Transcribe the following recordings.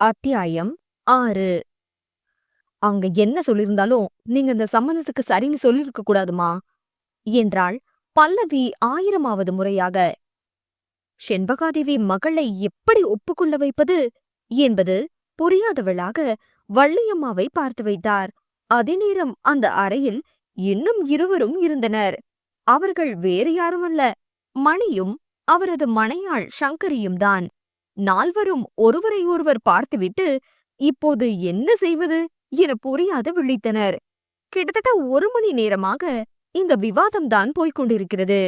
அத்தியாயம் ஆறு. அவங்க என்ன சொல்லியிருந்தாலும் நீங்க இந்த சம்மந்தத்துக்கு சரின்னு சொல்லியிருக்க கூடாதுமா? என்றாள் பல்லவி ஆயிரமாவது முறையாக. செண்பகாதேவி மகளை எப்படி ஒப்புக்கொள்ள வைப்பது என்பது புரியாதவளாக வள்ளியம்மாவை பார்த்து வைத்தார். அதே நேரம் அந்த அறையில் இன்னும் இருவரும் இருந்தனர். அவர்கள் வேறு அல்ல மணியும் அவரது மனையாள் சங்கரியும் தான். நால்வரும் ஒருவரை ஒருவர் பார்த்துவிட்டு இப்போது என்ன செய்வது? என புரியாது விழித்தனர். கிட்டத்தட்ட ஒரு மணி நேரமாக இந்த விவாதம்தான் போய்க் கொண்டிருக்கிறது.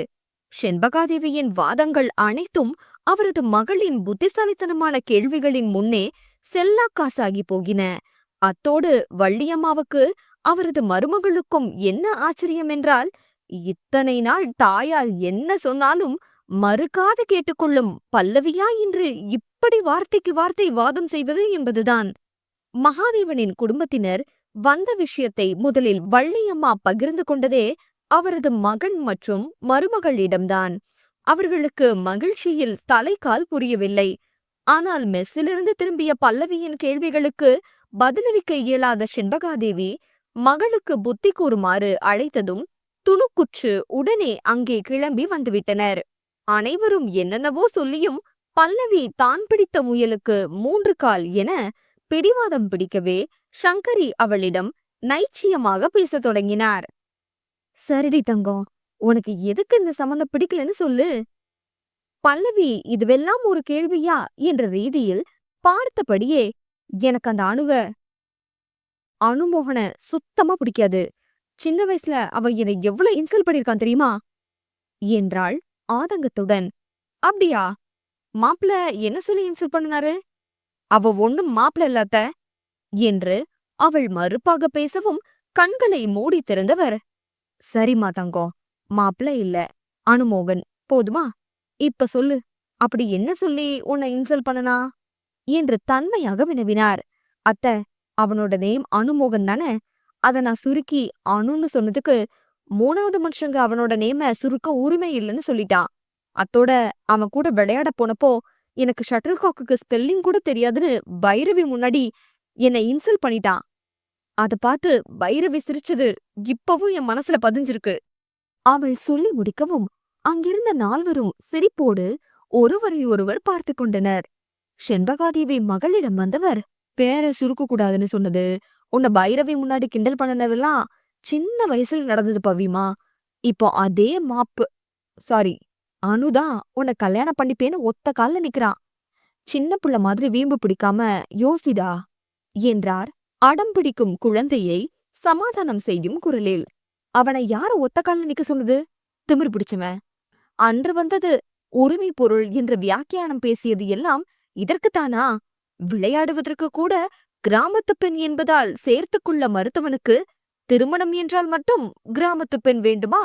செண்பகாதேவியின் வாதங்கள் அனைத்தும் அவரது மகளின் புத்திசாலித்தனமான கேள்விகளின் முன்னே செல்லாக்காசாகி போகின. அத்தோடு வள்ளியம்மாவுக்கு அவரது மருமகளுக்கும் என்ன ஆச்சரியம் என்றால் இத்தனை நாள் தாயார் என்ன சொன்னாலும் மறுக்காது கேட்டுக்கொள்ளும் பல்லவியா இன்று இப்படி வார்த்தைக்கு வார்த்தை வாதம் செய்வது என்பதுதான். மகாதேவனின் குடும்பத்தினர் வந்த விஷயத்தை முதலில் வள்ளியம்மா பகிர்ந்து கொண்டதே அவரது மகன் மற்றும் மருமகளிடம்தான். அவர்களுக்கு மகிழ்ச்சியில் தலைக்கால் புரியவில்லை. ஆனால் மெஸ்ஸிலிருந்து திரும்பிய பல்லவியின் கேள்விகளுக்கு பதிலளிக்க இயலாத செண்பகாதேவி மகளுக்கு புத்தி கூறுமாறு அழைத்ததும் துணுக்குற்று உடனே அங்கே கிளம்பி வந்துவிட்டனர். அனைவரும் என்னென்னவோ சொல்லியும் பல்லவி தான் பிடித்த முயலுக்கு மூன்று கால் என பிடிவாதம் பிடிக்கவே சங்கரி அவளிடம் நைச்சியமாக பேசத் தொடங்கினார். சரிடி தங்கம் உனக்கு எதுக்கு இந்த சம்மந்தம் பிடிக்கலன்னு சொல்லு. பல்லவி இதுவெல்லாம் ஒரு கேள்வியா என்ற ரீதியில் பார்த்தபடியே எனக்கு அந்த அணுவ அனுமோகன சுத்தமா பிடிக்காது. சின்ன வயசுல அவ என்னை எவ்வளவு இன்சல் பண்ணிருக்கான் தெரியுமா? என்றாள் ஆதங்கத்துடன் அப்படியா? மாப்பிள என்ன சொல்லி இன்சல்ட் பண்ணினாரு? அவ ஒண்ணும் மாப்பிள இல்லாத. என்று அவள் மறுப்பாக பேசவும் கண்களை மூடி திறந்தவர். சரிம்மா தங்கம் மாப்பிள இல்ல அனுமோகன். போதுமா? இப்ப சொல்லு. அப்படி என்ன சொல்லி உன்னை இன்சல்ட் பண்ணனா? என்று தன்மையாக வினவினார். அத்த அவனோட நேம் அனுமோகன் தானே? அத நான் சுருக்கி அனுன்னு சொன்னதுக்கு மூணாவது மனுஷங்க அவனோட நேம சுருக்க உரிமை இல்லைன்னு சொல்லிட்டான். அத்தோட அவன் கூட விளையாட போனப்போ எனக்கு ஷட்டில் காக்குக்கு ஸ்பெல்லிங் கூட தெரியாதுன்னு பைரவி முன்னாடி என்னை இன்சல்ட் பண்ணிட்டான். அத பார்த்து பைரவி சிரிச்சது இப்பவும் என் மனசுல பதிஞ்சிருக்கு. அவள் சொல்லி முடிக்கவும் அங்கிருந்த நால்வரும் சிரிப்போடு ஒருவரை ஒருவர் பார்த்து கொண்டனர். செண்பகாதேவி மகளிடம் வந்தவர் பேர சுருக்க கூடாதுன்னு சொன்னது. உன்னை பைரவி முன்னாடி கிண்டல் பண்ணனதெல்லாம் சின்ன வயசுல நடந்தது பவிமா. இப்போ அதே மாப்பு. சாரி அனுதான் உன்னை கல்யாணம் பண்ணிப்பேன்னு ஒத்த காலில் நிக்கிறான். சின்ன புள்ள மாதிரி வீம்பு பிடிக்காம யோசிடா என்றார் அடம் பிடிக்கும் குழந்தையை சமாதானம் செய்யும் குரலில். அவனை யார ஒத்த காலில் நிக்க சொன்னது திமிர் பிடிச்சவன். அன்று வந்தது உரிமை பொருள் என்ற வியாக்கியானம் பேசியது எல்லாம் இதற்குத்தானா? விளையாடுவதற்கு கூட கிராமத்து பெண் என்பதால் சேர்த்துக்கொள்ள மருத்துவனுக்கு திருமணம் என்றால் மட்டும் கிராமத்து பெண் வேண்டுமா?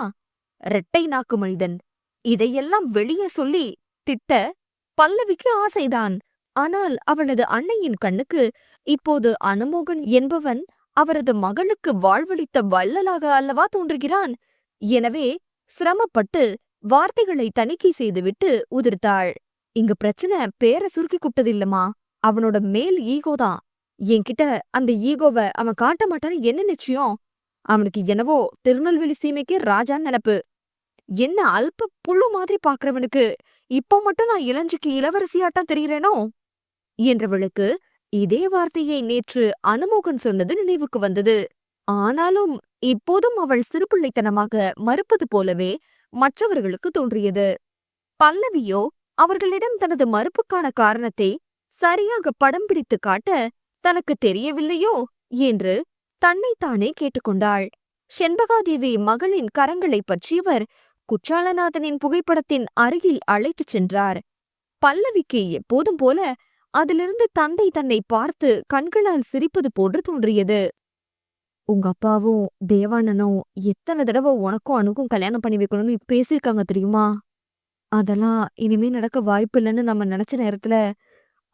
ரெட்டை நாக்கு மனிதன். இதையெல்லாம் வெளியே சொல்லி திட்ட பல்லவிக்கு ஆசைதான். ஆனால் அவளது அன்னையின் கண்ணுக்கு இப்போது அனுமோகன் என்பவன் அவரது மகளுக்கு வாழ்வளித்த வள்ளலாக அல்லவா தோன்றுகிறான்? எனவே சிரமப்பட்டு வார்த்தைகளை தணிக்கை செய்துவிட்டு உதிர்த்தாள். இங்க பிரச்சனை பேர சுருக்கி கூப்பிட்டதில்லம்மா அவனோட மேல் ஈகோதான். என்கிட்ட அந்த ஈகோவை அவன் காட்ட மாட்டான்னு என்ன நிச்சயம்? அவனுக்கு என்னவோ திருநெல்வேலி சீமைக்கு ராஜான்னு நினப்பு. என்ன அல்ப புழு மாதிரி பாக்குறவனுக்கு இப்போ மட்டும் நான் இளஞ்சிக்கு இளவரசியாட்டம் தெரிகிறேனோ? என்றவளுக்கு இதே வார்த்தையை நேற்று அனுமோகன் சொன்னது நினைவுக்கு வந்தது. ஆனாலும் இப்போதும் அவள் சிறுபிள்ளைத்தனமாக மறுப்பது போலவே மற்றவர்களுக்கு தோன்றியது. பல்லவியோ அவர்களிடம் தனது மறுப்புக்கான காரணத்தை சரியாக படம் பிடித்து காட்ட தனக்கு தெரியவில்லையோ? என்று தன்னைத்தானே கேட்டுக்கொண்டாள். செண்பகாதேவி மகளின் கரங்களைப் பற்றியவர் குற்றாலநாதனின் புகைப்படத்தின் அருகில் அழைத்துச் சென்றார். பல்லவிக்கு எப்போதும் போல அதிலிருந்து தந்தை தன்னை பார்த்து கண்களால் சிரிப்பது போன்று தோன்றியது. உங்க அப்பாவும் தேவானனும் எத்தனை தடவை உனக்கும் அணுக்கும் கல்யாணம் பண்ணி வைக்கணும்னு பேசியிருக்காங்க தெரியுமா? அதெல்லாம் இனிமே நடக்க வாய்ப்பு இல்லைன்னு நம்ம நினைச்ச நேரத்துல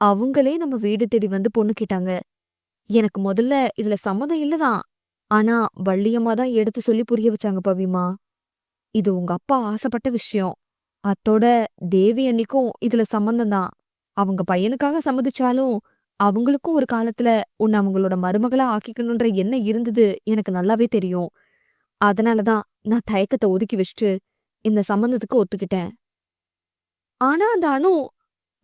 அவங்களே நம்ம வீடு தேடி வந்து பொண்ணு கேட்டாங்க. எனக்கு முதல்ல இதுல சம்மதம் இல்லதான். ஆனா வள்ளியம்மா தான் எடுத்து சொல்லி புரிய வச்சாங்க பவிமா. இது உங்க அப்பா ஆசைப்பட்ட விஷயம். அத்தோட தேவி அன்னிக்கும் இதுல சம்மந்தம் தான் அவங்க பையனுக்காக சம்மதிச்சாலும் அவங்களுக்கும் ஒரு காலத்துல உன்னை அவங்களோட மருமகளா ஆக்கிக்கணுன்ற எண்ணம் இருந்தது எனக்கு நல்லாவே தெரியும். அதனாலதான் நான் தயக்கத்தை ஒதுக்கி வச்சுட்டு இந்த சம்மந்தத்துக்கு ஒத்துக்கிட்டேன். ஆனா அந்த அணு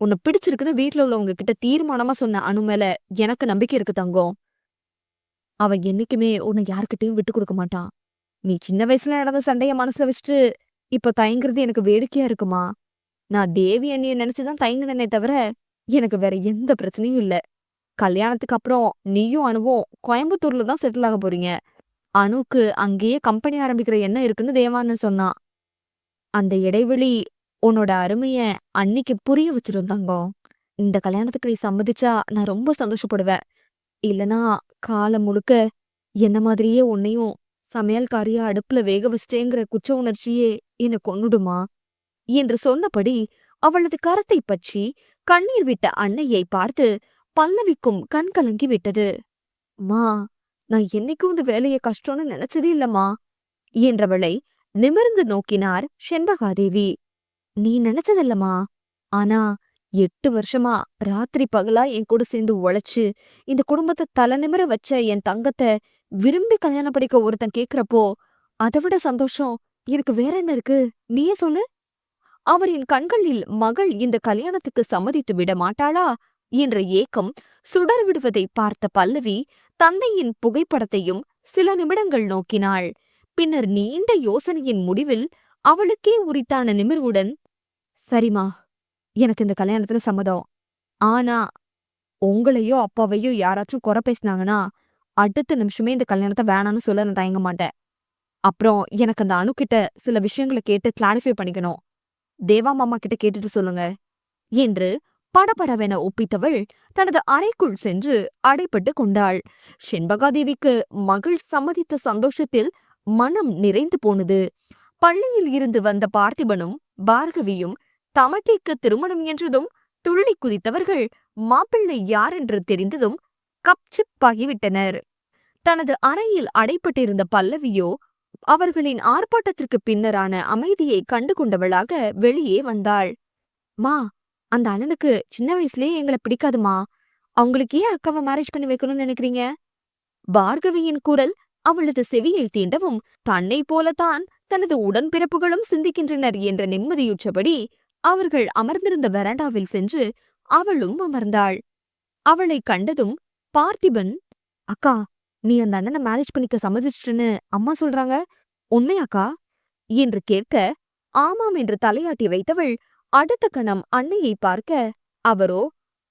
உன்னை பிடிச்சிருக்குன்னு வீட்டுல உள்ளவங்க கிட்ட தீர்மானமா சொன்ன அணு மேல எனக்கு நம்பிக்கை இருக்கு தங்கம். அவன் என்னைக்குமே உன்னை யார்கிட்டயும் விட்டு கொடுக்க மாட்டான். நீ சின்ன வயசுல நடந்த சண்டைய மனசுல வச்சுட்டு இப்ப தயங்குறது எனக்கு வேடிக்கையா இருக்குமா? நான் தேவி அண்ணிய நினைச்சுதான் தயங்குனனே தவிர எனக்கு வேற எந்த பிரச்சனையும் இல்ல. கல்யாணத்துக்கு அப்புறம் நீயும் அணுவும் கோயம்புத்தூர்ல தான் செட்டில் ஆக போறீங்க. அணுக்கு அங்கேயே கம்பெனி ஆரம்பிக்கிற எண்ணம் இருக்குன்னு தேவான்னு சொன்னான். அந்த இடைவெளி உன்னோட அருமைய அன்னிக்கு புரிய வச்சிருந்தாங்க. இந்த கல்யாணத்துக்கு நீ சம்மதிச்சா நான் ரொம்ப சந்தோஷப்படுவேன். இல்லனா காலம் முழுக்க என்ன மாதிரியே உன்னையும் சமையல்காரியா அடுப்புல வேக வச்சிட்டேங்கிற குற்ற உணர்ச்சியே என்னை கொன்னுடுமா? என்று சொன்னபடி அவளது கரத்தை பற்றி கண்ணீர் விட்ட அன்னையை பார்த்து பல்லவிக்கும் கண் கலங்கி விட்டது. மா நான் என்னைக்கும் இந்த வேலைய கஷ்டம்னு நினைச்சதே இல்லம்மா என்றவளை நிமிர்ந்து நோக்கினார் செண்பகாதேவி. நீ நினைச்சதில்லம்மா. ஆனா எட்டு வருஷமா ராத்திரி பகலா என் கூட சேர்ந்து உழைச்சு இந்த குடும்பத்தை தலைநிமிர வச்ச என் தங்கத்தை விரும்பி கல்யாணம் படிக்க ஒருத்தன் கேக்குறப்போ அதை விட சந்தோஷம். எனக்கு வேற என்ன இருக்கு? நீயே சொல்லு. அவரின் கண்களில் மகள் இந்த கல்யாணத்துக்கு சம்மதித்து விட மாட்டாளா? என்ற ஏக்கம் சுடர் விடுவதை பார்த்த பல்லவி தந்தையின் புகைப்படத்தையும் சில நிமிடங்கள் நோக்கினாள். பின்னர் நீண்ட யோசனையின் முடிவில் அவளுக்கே உரித்தான நிமிர்வுடன் சரிம்மா. எனக்கு இந்த கல்யாணத்துல சம்மதம். ஆனா உங்களையோ அப்பாவையோ யாராச்சும் குறை பேசினாங்கன்னா அடுத்த நிமிஷமே இந்த கல்யாணத்தை வேணான்னு சொல்ல நான் தயங்க மாட்டேன். அப்புறம் எனக்கு அந்த அணுக்கிட்ட சில விஷயங்களை கேட்டு கிளாரிஃபை பண்ணிக்கணும். தேவா மாமா கிட்ட கேட்டுட்டு சொல்லுங்க. என்று படபடவென ஒப்பித்தவள் தனது அறைக்குள் சென்று அடைப்பட்டு கொண்டாள். செண்பகாதேவிக்கு மகள் சம்மதித்த சந்தோஷத்தில் மனம் நிறைந்து போனது. பள்ளியில் இருந்து வந்த பார்த்திபனும் பார்கவியும் தமக்கைக்கு திருமணம் என்றதும் துள்ளி குதித்தவர்கள் மாப்பிள்ளை யாரென்று தெரிந்ததும் கப்சிப்பாகிவிட்டனர் தனது அறையில் அடைப்பட்டிருந்த பல்லவியோ அவர்களின் ஆர்ப்பாட்டத்திற்கு பின்னரான அமைதியை கண்டு கொண்டவளாக வெளியே வந்தாள். மா அந்த அண்ணனுக்கு சின்ன வயசுலயே எங்களை பிடிக்காதுமா? அவங்களுக்கு ஏன் அக்காவை மேரேஜ் பண்ணி வைக்கணும்னு நினைக்கிறீங்க? பார்கவியின் குரல் அவளது செவியில் தீண்டவும் தன்னை போலத்தான் தனது உடன்பிறப்புகளும் சிந்திக்கின்றனர் என்ற நிம்மதியுற்றபடி அவர்கள் அமர்ந்திருந்த வெராண்டாவில் சென்று அவளும் அமர்ந்தாள். அவளை கண்டதும் பார்த்திபன் அக்கா நீ அந்த அண்ணனை மேரேஜ் பண்ணிக்க சம்மதிச்சிட்டுன்னு அம்மா சொல்றாங்க. உண்மையாக்கா? என்று கேட்க ஆமாம் என்று தலையாட்டி வைத்தவள் அடுத்த கணம் அன்னையை பார்க்க அவரோ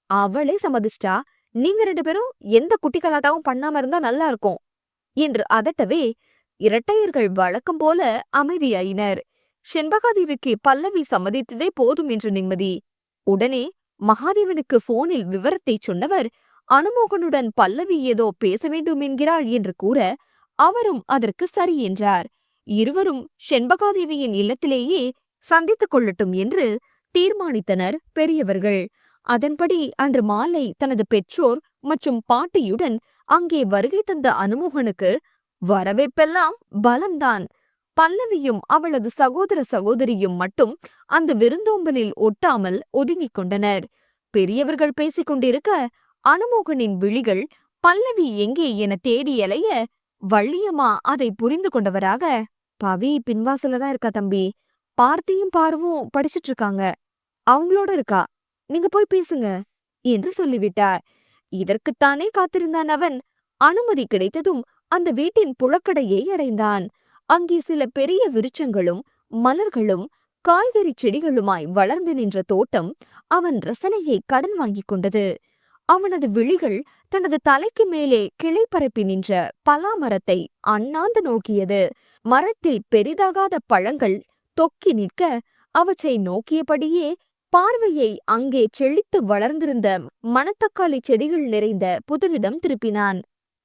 அவளே சம்மதிச்சிட்டா? நீங்க ரெண்டு பேரும் எந்த குட்டி கலாட்டாவும் பண்ணாம இருந்தா நல்லா இருக்கும் என்று அதட்டவே இரட்டையர்கள் வழக்கம் போல அமைதியாயினர். செண்பகாதேவிக்கு பல்லவி சம்மதித்ததே போதும் என்று நிம்மதி. உடனே மகாதேவனுக்கு போனில் விவரத்தை சொன்னவர் அனுமோகனுடன் பல்லவி ஏதோ பேச வேண்டும் என்கிறாள் என்று கூற அவரும் அதற்கு சரி என்றார். இருவரும் செண்பகாதேவியின் இல்லத்திலேயே சந்தித்துக் கொள்ளட்டும் என்று தீர்மானித்தனர் பெரியவர்கள். அதன்படி அன்று மாலை தனது பெற்றோர் மற்றும் பாட்டியுடன் அங்கே வருகை தந்த அனுமோகனுக்கு வரவேற்பெல்லாம் பலம்தான். பல்லவியும் அவளது சகோதர சகோதரியும் மட்டும் அந்த விருந்தோம்பலில் ஒட்டாமல் ஒதுங்கிக் கொண்டனர். பெரியவர்கள் பேசிக் கொண்டிருக்க அனுமோகனின் விழிகள் பல்லவி எங்கே என தேடி அலைய வள்ளியம்மா அதை புரிந்து கொண்டவராக பவி பின்வாசல்ல தான் இருக்கா தம்பி? பார்த்தியும் பார்வும் படிச்சிட்டு இருக்காங்க. அவங்களோட இருக்கா? நீங்க போய் பேசுங்க என்று சொல்லிவிட்டார். இதற்குத்தானே காத்திருந்தான் அவன். அனுமதி கிடைத்ததும் அந்த வீட்டின் புழக்கடையை அடைந்தான். அங்கே சில பெரிய விருட்சங்களும் மலர்களும் காய்கறி செடிகளுமாய் வளர்ந்து நின்ற தோட்டம் அவன் ரசனையை கடன் வாங்கிக் கொண்டது. அவனது விழிகள் தனது தலைக்கு மேலே கிளை பரப்பி நின்ற பலா மரத்தை அண்ணாந்து நோக்கியது. மரத்தில் பெரிதாகாத பழங்கள் தொக்கி நிற்க அவற்றை நோக்கியபடியே பார்வையை அங்கே செழித்து வளர்ந்திருந்த மணத்தக்காளி செடிகள் நிறைந்த புதரிடம் திருப்பினான்.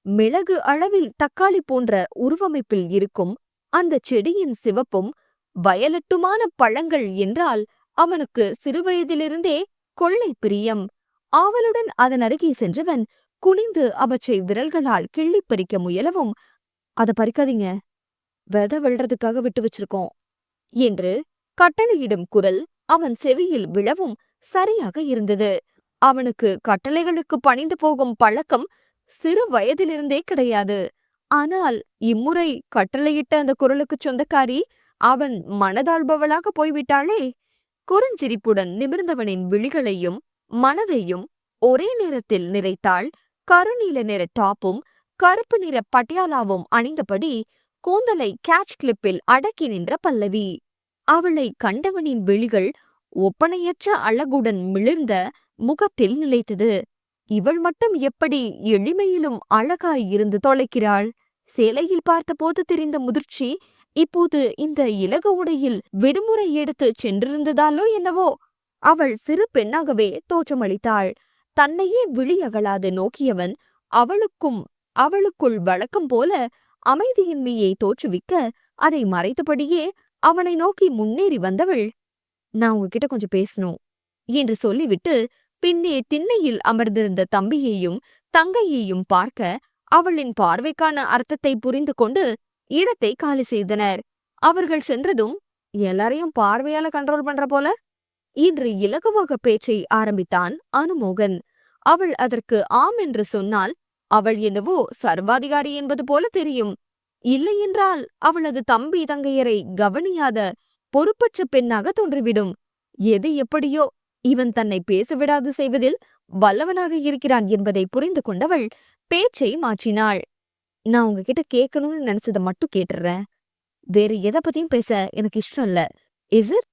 மிளகு அளவில் தக்காளி போன்ற உருவமைப்பில் இருக்கும் அந்த செடியின் சிவப்பும் வயலட்டுமான பழங்கள் என்றால் அவனுக்கு சிறுவயதிலிருந்தே கொள்ளை பிரியம். ஆவலுடன் அதன் அருகே சென்றவன் குனிந்து அவற்றை விரல்களால் கிள்ளிப் பறிக்க முயலவும் அத பறிக்காதீங்க. விதை விழுறதுக்காக விட்டு வச்சிருக்கோம் என்று கட்டளையிடும் குரல் அவன் செவியில் விழவும் சரியாக இருந்தது. அவனுக்கு கட்டளைகளுக்கு பணிந்து போகும் பழக்கம் சிறு வயதிலிருந்தே கிடையாது. ஆனால் இம்முறை கட்டளையிட்ட அந்த குரலுக்குச் சொந்தக்காரி அவன் மனதாள்பவளாக போய்விட்டாளே. குறுஞ்சிரிப்புடன் நிமிர்ந்தவனின் விழிகளையும் மனதையும் ஒரே நேரத்தில் நிறைத்தாள். கருநீல நிற டாப்பும் கருப்பு நிற பட்டியாலாவும் அணிந்தபடி கூந்தலை கேட்ச் கிளிப்பில் அடக்கி நின்ற பல்லவி. அவளை கண்டவனின் விழிகள் ஒப்பனையற்ற அழகுடன் மிளிர்ந்த முகத்தில் நிலைத்தது. இவள் மட்டும் எப்படி எளிமையிலும் அழகாய் இருந்து தொலைக்கிறாள்? சேலையில் பார்த்தபோது தெரிந்த முதிர்ச்சி இப்போது இந்த இலகு உடையில் விடுமுறை எடுத்து சென்றிருந்ததாலோ என்னவோ? அவள் சிறு பெண்ணாகவே தோற்றமளித்தாள். தன்னையே விழியகலாது நோக்கியவன் அவளுக்கும் அவளுக்குள் வழக்கம் போல அமைதியின்மையை தோற்றுவிக்க அதை மறைத்தபடியே அவனை நோக்கி முன்னேறி வந்தவள் நான் உங்ககிட்ட கொஞ்சம் பேசணும் என்று சொல்லிவிட்டு பின்னே திண்ணையில் அமர்ந்திருந்த தம்பியையும் தங்கையையும் பார்க்க அவளின் பார்வைக்கான அர்த்தத்தை புரிந்து கொண்டு இடத்தை காலி செய்தனர். அவர்கள் சென்றதும் எல்லாரையும் பார்வையால கண்ட்ரோல் பண்ற போல? இன்று இலகுவாக பேச்சை ஆரம்பித்தான் அனுமோகன். அவள் அதற்கு ஆம் என்று சொன்னால் அவள் என்னவோ சர்வாதிகாரி என்பது போல தெரியும். இல்லையென்றால் அவளது தம்பி தங்கையரை கவனியாத பொறுப்பற்ற பெண்ணாக தோன்றிவிடும். எது எப்படியோ இவன் தன்னை பேசவிடாது செய்வதில் வல்லவனாக இருக்கிறான் என்பதை புரிந்து கொண்டவள் பேச்சை மாற்றினாள். நான் உங்ககிட்ட கேட்கணும்னு நினைச்சத மட்டும் கேட்டுறேன். வேற எதை பத்தியும் பேச எனக்கு இஷ்டம் இல்ல. இஸ் இட்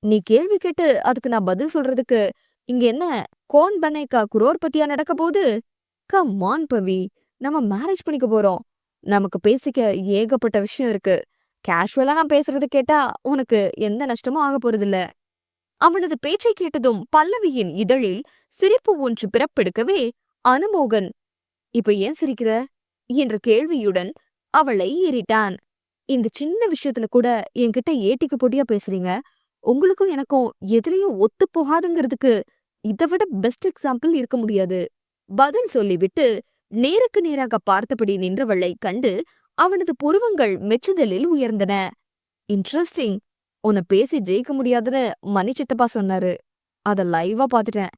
நீ கேள்வி கேட்டு அதுக்கு நான் பதில் சொல்றதுக்கு இங்க என்ன கோன் பனேக்கா குரோர் பத்தியா நடக்க போகுது? Come on Pavi. நம்ம மேரேஜ் பண்ணிக்க போறோம். நமக்கு பேசிக்க ஏகப்பட்ட விஷயம் இருக்கு. கேஷுவலா நான் பேசுறது கேட்டா உனக்கு எந்த நஷ்டமும் ஆக போறதில்ல. அவனது பேச்சை கேட்டதும் பல்லவியின் இதழில் சிரிப்பு ஒன்று பிறப்பெடுக்கவே அனுமோகன் இப்ப ஏன் சிரிக்கிற? என்ற கேள்வியுடன் அவளை ஏறிட்டான். இந்த சின்ன விஷயத்துல கூட என்கிட்ட ஏட்டிக்கு போட்டியா பேசுறீங்க. உங்களுக்கும் எனக்கும் எதுலயும் ஒத்து போகாதுங்கிறதுக்கு இதை விட பெஸ்ட் எக்ஸாம்பிள் இருக்க முடியாது. பதில் சொல்லிவிட்டு நேருக்கு நேராக பார்த்தபடி நின்றவளை கண்டு அவனது புருவங்கள் மெச்சுதலில் உயர்ந்தன. இன்ட்ரெஸ்டிங் உன்னை பேசி ஜெயிக்க முடியாதுன்னு மணி சித்தப்பா சொன்னாரு. அத லைவா பாத்துட்டேன்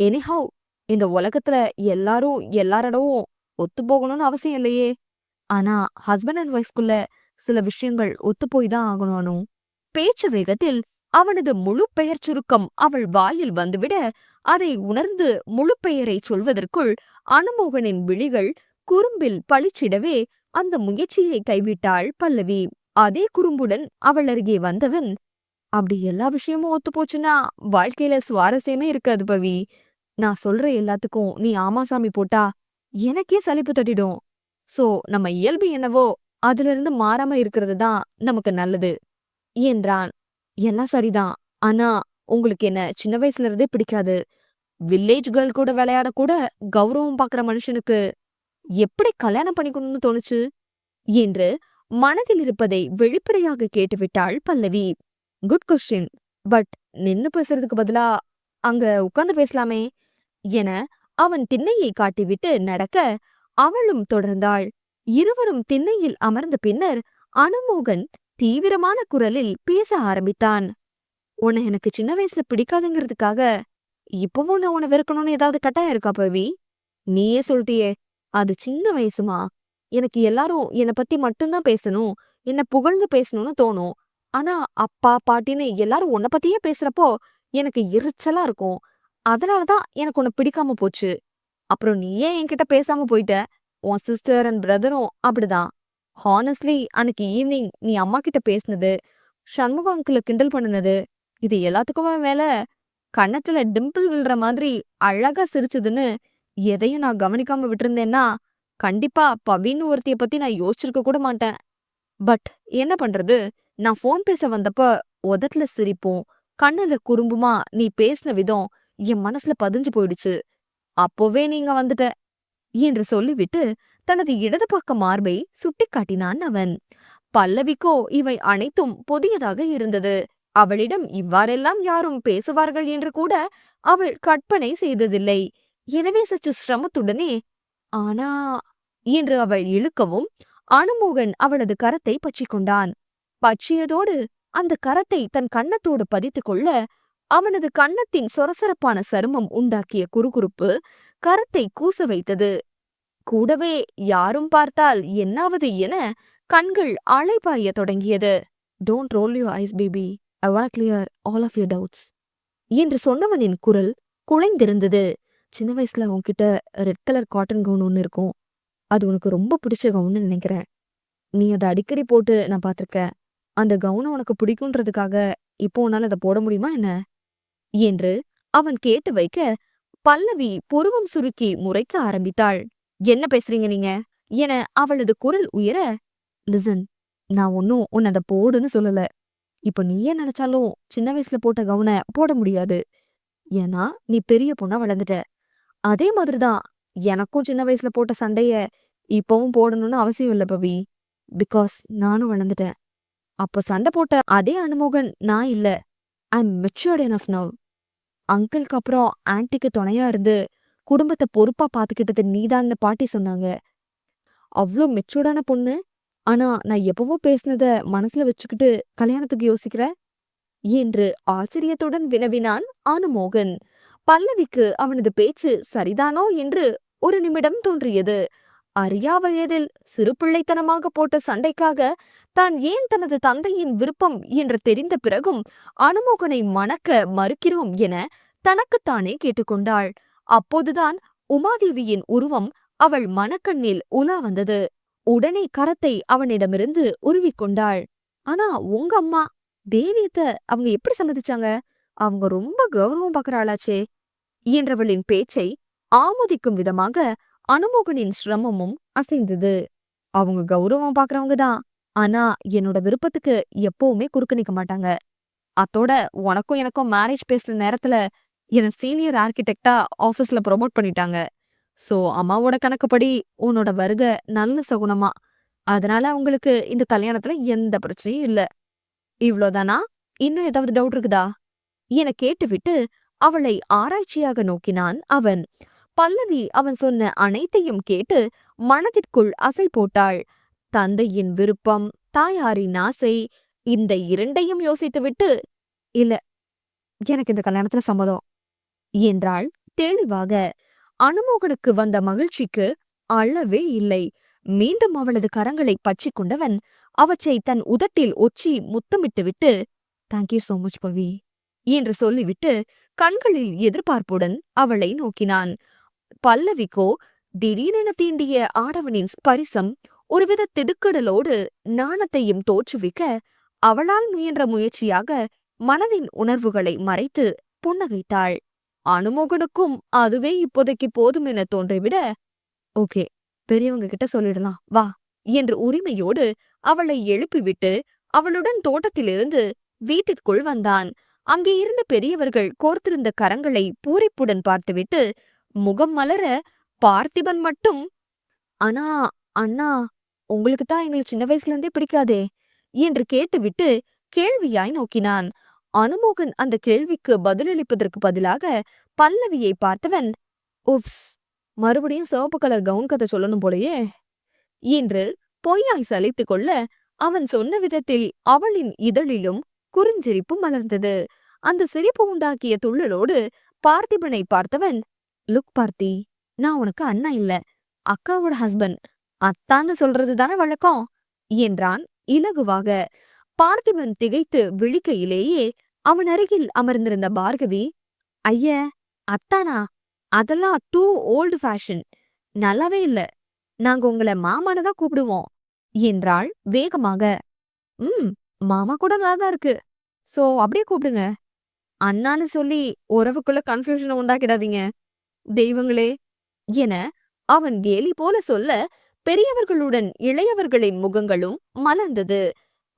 எனிஹவ் இந்த உலகத்துல எல்லாரும் எல்லாரிடவும் ஒத்து போகணும்னு அவசியம் இல்லையே. ஆனா ஹஸ்பண்ட் அண்ட் ஒய்ஃப்குள்ள சில விஷயங்கள் ஒத்து போய் தான் ஆகணும் பேச்சு வேகத்தில் அவனது முழு பெயர் சுருக்கம் அவள் வாயில் வந்துவிட அதை உணர்ந்து முழு பெயரை சொல்வதற்குள் அனுமோகனின் விழிகள் குறும்பில் பளிச்சிடவே அந்த முயற்சியை கைவிட்டாள் பல்லவி. அதே குறும்புடன் அவள் அருகே வந்தவன் அப்படி எல்லா விஷயமும் ஒத்து போச்சுன்னா வாழ்க்கையில சுவாரஸ்யமே இருக்காது பவி. நான் சொல்ற எல்லாத்துக்கும் நீ ஆமாசாமி போட்டா எனக்கே சலிப்பு தட்டிடும். சோ நம்ம இயல்பு என்னவோ அதுல இருந்து மாறாம இருக்கிறது தான் நமக்கு நல்லது. என்றான். எல்லாம் சரிதான். ஆனா உங்களுக்கு என்ன சின்ன வயசுல இருந்தே பிடிக்காது. வில்லேஜ் கேர்ள் கூட விளையாட கூட கௌரவம் பாக்குற மனுஷனுக்கு எப்படி கல்யாணம் பண்ணிக்கணும்னு தோணுச்சு? என்று மனதில் இருப்பதை வெளிப்படையாக கேட்டுவிட்டாள் பல்லவி. குட் கொஸ்டின் பட் நின்னு பேசுறதுக்கு பதிலா அங்க உட்கார்ந்து பேசலாமே. என அவன் திண்ணையை காட்டிவிட்டு நடக்க அவளும் தொடர்ந்தாள். இருவரும் திண்ணையில் அமர்ந்த பின்னர் அனுமோகன் தீவிரமான குரலில் பேச ஆரம்பித்தான். உன்னை எனக்கு சின்ன வயசுல பிடிக்காதுங்கிறதுக்காக இப்பவும் நான் உன்னை வெறுக்கணும்னு ஏதாவது கட்டாயம் இருக்கா பவி? நீயே சொல்லிட்டியே அது சின்ன வயசுமா? எனக்கு எல்லாரும் என்னை பத்தி மட்டும்தான் பேசணும் என்ன புகழ்ந்து பேசணும்னு தோணும். ஆனா அப்பா பாட்டின்னு எல்லாரும் உன்னை பத்தியே பேசுறப்போ எனக்கு எரிச்சலா இருக்கும். அதனால தான் எனக்கு உன்னை பிடிக்காம போச்சு. அப்புறம் நீ ஏன் என்கிட்ட பேசாம போயிட்ட? உன் சிஸ்டர் அண்ட் பிரதரும் அப்படிதான். ஹானஸ்ட்லி அன்னைக்கு ஈவினிங் நீ அம்மா கிட்ட பேசுனது சண்முகம் அங்கிள கிண்டல் பண்ணுனது இது எல்லாத்துக்குமே மேல கன்னத்துல டிம்பிள் விழுற மாதிரி அழகா சிரிச்சதுன்னு எதையும் நான் கவனிக்காம விட்டுருந்தேன்னா கண்டிப்பா பவின்னு ஒருத்திய பத்தி நான் யோசிச்சிருக்க கூட மாட்டேன். பட் என்ன பண்றது? நான் ஃபோன் பேச வந்தப்ப உதட்டுல சிரிப்பும் கண்ணுல குறும்புமா நீ பேசின விதம் என் மனசுல பதிஞ்சு போயிடுச்சு. அப்போவே நீங்க வந்துட்ட என்று சொல்லிவிட்டு தனது இடது பக்க மார்பை சுட்டிக்காட்டினான் அவன். பல்லவிக்கோ இவை அனைத்தும் புதியதாக இருந்தது. அவளிடம் இவ்வாறெல்லாம் யாரும் பேசுவார்கள் என்று கூட அவள் கற்பனை செய்ததில்லை. எனவே சற்று சிரமத்துடனே ஆனா என்று அவள் இழுக்கவும் அனுமோகன் அவளது கரத்தை பற்றிக் கொண்டான். பற்றியதோடு அந்த கரத்தை தன் கன்னத்தோடு பதித்துக் கொள்ள அவனது கன்னத்தின் சொரசொரப்பான சருமம் உண்டாக்கிய குறுகுறுப்பு கரத்தை கூச வைத்தது. கூடவே யாரும் பார்த்தால் என்னாவது என கண்கள் அலைபாய தொடங்கியது. Don't roll you eyes baby I want clear all of your doubts என்று சொன்னவனின் குரல் குலைந்திருந்தது. சின்ன வயசுல உன்கிட்ட ரெட் கலர் காட்டன் கவுன் ஒன்று இருக்கும். அது உனக்கு ரொம்ப பிடிச்ச கவுன்னு நினைக்கிறேன். நீ அதை அடிக்கடி போட்டு நான் பார்த்திருக்கேன். அந்த கவுனை உனக்கு பிடிக்குன்றதுக்காக இப்போ உன்னால அதை போட முடியுமா என்ன? என்று அவன் கேட்டு வைக்க பல்லவி புருவம் சுருக்கி முறைக்க ஆரம்பித்தாள். என்ன பேசுறீங்க நீங்க? என அவளது குரல் உயர லிசன் நான் ஒன்னும் உன்னை அதை போடுன்னு சொல்லல. இப்ப நீயே நினைச்சாலும் சின்ன வயசுல போட்ட கவன போட முடியாது. ஏன்னா நீ பெரிய பொண்ணா வளர்ந்துட்ட. அதே மாதிரிதான் எனக்கும் சின்ன வயசுல போட்ட சண்டைய இப்பவும் போடணும்னு அவசியம் இல்ல பவி. பிகாஸ் நானும் வளர்ந்துட்டேன். அப்போ சண்டை போட்ட அதே அனுமோகன் நான் இல்ல. I am matured enough now அங்கிளுக்கு அப்புறம் ஆன்ட்டிக்கு துணையா இருந்து குடும்பத்தை பொறுப்பா பாத்துக்கிட்டது நீதான்னு பாட்டி சொன்னாங்க. அவ்ளோ மெச்சூர்டான பொண்ணு. ஆனா நான் எப்பவோ பேசினத மனசுல வச்சுக்கிட்டு கல்யாணத்துக்கு யோசிக்கிற? என்று ஆச்சரியத்துடன் வினவினான் அனுமோகன். பல்லவிக்கு அவனது பேச்சு சரிதானோ என்று ஒரு நிமிடம் தோன்றியது. அறியா வயதில் சிறுபிள்ளைத்தனமாக போட்ட சண்டைக்காக தான் ஏன் தனது தந்தையின் விருப்பம் என்று தெரிந்த பிறகும் அனுமோகனை மணக்க மறுக்கிறோம் என தனக்குத்தானே கேட்டுக்கொண்டாள். அப்போதுதான் உமாதேவியின் உருவம் அவள் மனக்கண்ணில் உலா வந்தது. உடனே கரத்தை அவனிடமிருந்து உருவிக்கொண்டாள் ஆனா உங்க அம்மா தேவியத்த அவங்க எப்படி சம்மதிச்சாங்க? அவங்க ரொம்ப கௌரவம் பாக்குறாளாச்சே என்றவளின் பேச்சை ஆமோதிக்கும் விதமாக அனுமோகனின் சிரமமும் அசைந்தது. அவங்க கௌரவம் பாக்குறவங்க தான் ஆனா என்னோட விருப்பத்துக்கு எப்பவுமே குறுக்க நிக்க மாட்டாங்க. அத்தோட உனக்கும் எனக்கும் மேரேஜ் பேசுற நேரத்துல என்ன சீனியர் ஆர்கிடெக்டா ஆபீஸ்ல ப்ரொமோட் பண்ணிட்டாங்க. சோ அம்மாவோட கணக்குப்படி உன்னோட வருகை நல்ல சகுனமா. அதனால அவங்களுக்கு இந்த கல்யாணத்துல எந்த பிரச்சனையும் இல்ல. இவ்ளோதானா இன்னும் ஏதாவது டவுட் இருக்குதா? என கேட்டுவிட்டு அவளை ஆராய்ச்சியாக நோக்கினான் அவன். பல்லவி அவன் சொன்ன அனைத்தையும் கேட்டு மனதிற்குள் அசை போட்டாள். தந்தையின் விருப்பம் தாயாரின் ஆசை இந்த இரண்டையும் யோசித்துவிட்டு இல்ல எனக்கு இந்த கல்யாணத்துல சம்மதம் என்றாள் தெளிவாக. அனுமோகனுக்கு வந்த மகிழ்ச்சிக்கு அளவே இல்லை. மீண்டும் அவளது கரங்களை பற்றிக் கொண்டவன் அவற்றை தன் உதட்டில் ஒச்சி முத்தமிட்டுவிட்டு thank you so much Pavi என்று சொல்லிவிட்டு கண்களில் எதிர்பார்ப்புடன் அவளை நோக்கினான். பல்லவிக்கோ திடீரென தீண்டிய ஆடவனின் ஸ்பரிசம் ஒருவித திடுக்கடலோடு நாணத்தையும் தோற்றுவிக்க அவளால் முயன்ற முயற்சியாக மனதின் உணர்வுகளை மறைத்து புன்னகைத்தாள். அனுமோகனுக்கும் அதுவே இப்போதைக்கு போதும் என தோன்றிவிட ஓகே பெரியவங்க கிட்ட சொல்லிடலாம். வா என்று உரிமையோடு அவளை எழுப்பிவிட்டு அவளுடன் தோட்டத்திலிருந்து வீட்டிற்குள் வந்தான். அங்கே இருந்த பெரியவர்கள் கோர்த்திருந்த கரங்களை பூரிப்புடன் பார்த்துவிட்டு முகம் மலர பார்த்திபன் மட்டும் ஆனா அண்ணா உங்களுக்கு தான் எங்களை சின்ன வயசுல இருந்தே பிடிக்காதே என்று கேட்டுவிட்டு கேள்வியாய் நோக்கினான். அனுமோகன் அந்த கேள்விக்கு பதிலளிப்பதற்கு பதிலாக பல்லவியை பார்த்தவன் உப்ஸ் மறுபடியும் சிவப்பு கலர் கவுன் கதை சொல்லணும் போலயே என்று பொய்யாய் சலித்துக் கொள்ள அவன் சொன்ன விதத்தில் அவளின் இதழிலும் குறுஞ்சிரிப்பு மலர்ந்தது. அந்த சிரிப்பு உண்டாக்கிய துள்ளலோடு பார்த்திபனை பார்த்தவன் லுக் பார்த்தி நான் உனக்கு அண்ணா இல்ல. அக்காவோட ஹஸ்பண்ட் அத்தான்னு சொல்றது தானே வழக்கம்? என்றான் இலகுவாக. பார்த்திபன் திகைத்து விழிக்கையிலேயே அவன் அருகில் அமர்ந்திருந்த பார்கவி ஐய அத்தானா? அதெல்லாம் டூ ஓல்டு ஃபேஷன் நல்லாவே இல்ல. நாங்க உங்களை மாமான்னு தான் கூப்பிடுவோம். என்றாள் வேகமாக. ம் மாமா கூட நல்லா தான் இருக்கு. சோ அப்படியே கூப்பிடுங்க. அண்ணான்னு சொல்லி உறவுக்குள்ள கன்ஃபியூஷனை உண்டாக்கிடாதீங்க. தெய்வங்களே என அவன் கேலி போல சொல்ல பெரியவர்களுடன் இளையவர்களின் முகங்களும் மலர்ந்தது.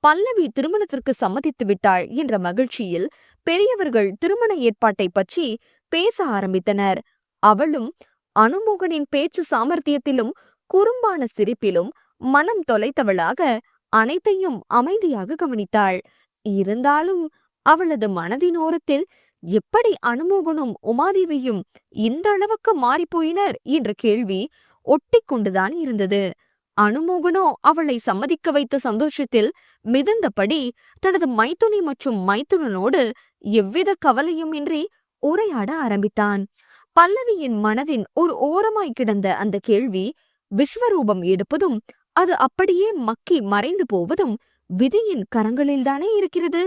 பல்லவி திருமணத்திற்கு சம்மதித்து விட்டாள் என்ற மகிழ்ச்சியில் பெரியவர்கள் திருமண ஏற்பாட்டை பற்றி பேச ஆரம்பித்தனர். அவளும் அனுமோகனின் பேச்சு சாமர்த்தியத்திலும் குறும்பான சிரிப்பிலும் மனம் தொலைத்தவளாக அனைத்தையும் அமைதியாக கவனித்தாள். இருந்தாலும் அவளது மனதின் ஓரத்தில் எப்படி அனுமோகனும் உமாதேவியும் இந்த அளவுக்கு மாறிப்போயினர்? என்ற கேள்வி ஒட்டிக்கொண்டுதான் இருந்தது. அனுமோகனோ அவளை சம்மதிக்க வைத்த சந்தோஷத்தில் மிதந்தபடி தனது மைத்துனி மற்றும் மைத்துனனோடு எவ்வித கவலையும் இன்றி உரையாட ஆரம்பித்தான். பல்லவியின் மனதின் ஒரு ஓரமாய் கிடந்த அந்த கேள்வி விஸ்வரூபம் எடுப்பதும் அது அப்படியே மக்கி மறைந்து போவதும் விதியின் கரங்களில்தானே இருக்கிறது?